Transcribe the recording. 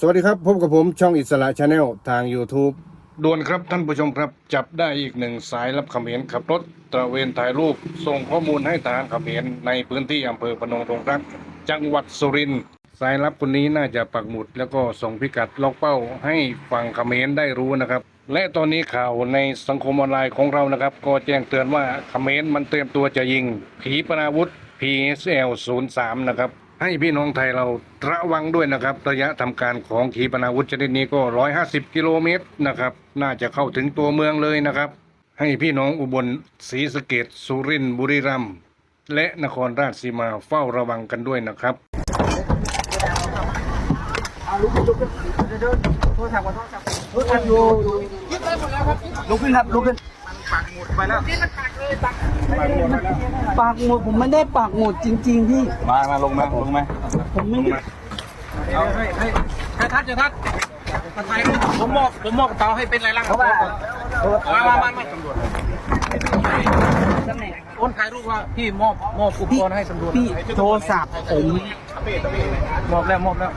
สวัสดีครับ พบกับผมช่องอิสระชาแนลทาง YouTube ด่วนครับท่านผู้ชมครับ จับได้อีกหนึ่งสายรับเขมรขับรถตระเวนถ่ายรูป ส่งข้อมูลให้ทหารเขมรในพื้นที่อำเภอพนงทงรัก จังหวัดสุรินทร์สายลับคนนี้น่าจะปักหมุด แล้วก็ส่งพิกัดล็อกเป้าให้ฝั่งเขมรได้รู้นะครับ และตอนนี้ข่าวในสังคมออนไลน์ของเรานะครับ ก็แจ้งเตือนว่าเขมรมันเตรียมตัวจะยิง ขีปนาวุธ PSL 03นะครับ ให้พี่น้องไทยเราระวังด้วยนะครับ ระยะทำการของขีปนาวุธชนิดนี้ก็ 150 กิโลเมตรนะครับ น่าจะเข้าถึงตัวเมืองเลยนะครับ ให้พี่น้องอุบลศรีสะเกดสุรินทร์บุรีรัมย์และนครราชสีมาเฝ้าระวังกันด้วยนะครับลุกขึ้นครับลุกขึ้นปากหมุดผมไม่ได้ปากหมุดจริง ๆ พี่ มา มาลงมาลงมาผมไม่ได้ให้ทัดจะทัดมาถ่ายรูปผมมอบผมมอบกระเป๋าให้เป็นไรล่ะครับมามามามาโอนถ่ายรูปว่าพี่มอบมอบอุปกรณ์ให้ตำรวจพี่โทรศัพท์ผมมอบแล้วมอบแล้ว